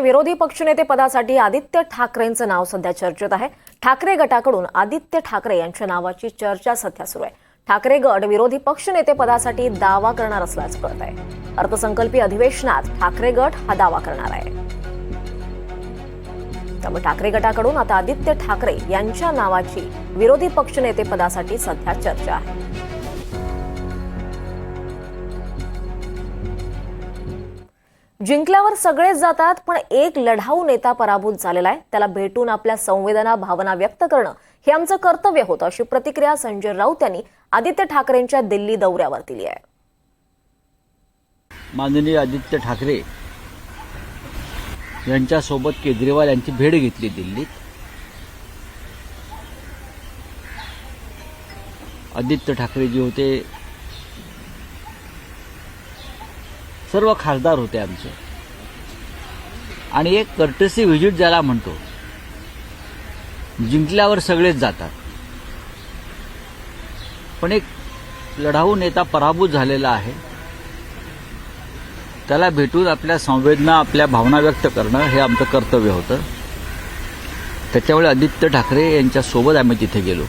राज्यामध्ये विरोधी पक्षनेते पदासाठी आदित्य ठाकरेंचं नाव सध्या चर्चेत आहे. ठाकरे गटाकडून आदित्य ठाकरे यांच्या नावाची चर्चा सध्या सुरू आहे. ठाकरे गट विरोधी पक्षनेते पदासाठी दावा करणार असल्याचं कळत आहे. अर्थसंकल्पीय अधिवेशनात ठाकरे गट हा दावा करणार आहे. त्यामुळे ठाकरे गटाकडून आता आदित्य ठाकरे यांच्या नावाची विरोधी पक्षनेते पदासाठी सध्या चर्चा आहे. जिंकल्यावर सगळेच जातात पण एक लढाऊ नेता पराभूत झालेला आहे. त्याला भेटून आपल्या संवेदना भावना व्यक्त करणं हे आमचं कर्तव्य होतं अशी प्रतिक्रिया संजय राऊत यांनी आदित्य ठाकरेंच्या दिल्ली दौऱ्यावर दिली आहे. माननीय आदित्य ठाकरे यांच्यासोबत केजरीवाल यांची भेट घेतली दिल्लीत. आदित्य ठाकरे जे होते सर्व खासदार होते आमचे. आणि एक कर्टसी व्हिजिट ज्याला म्हणतो जिंकल्यावर सगळेच जातात. पण एक लढाऊ नेता पराभूत झालेला आहे. त्याला भेटून आपल्या संवेदना आपल्या भावना व्यक्त करणं हे आमचं कर्तव्य होतं. त्याच्यामुळे आदित्य ठाकरे यांच्यासोबत आम्ही तिथे गेलो.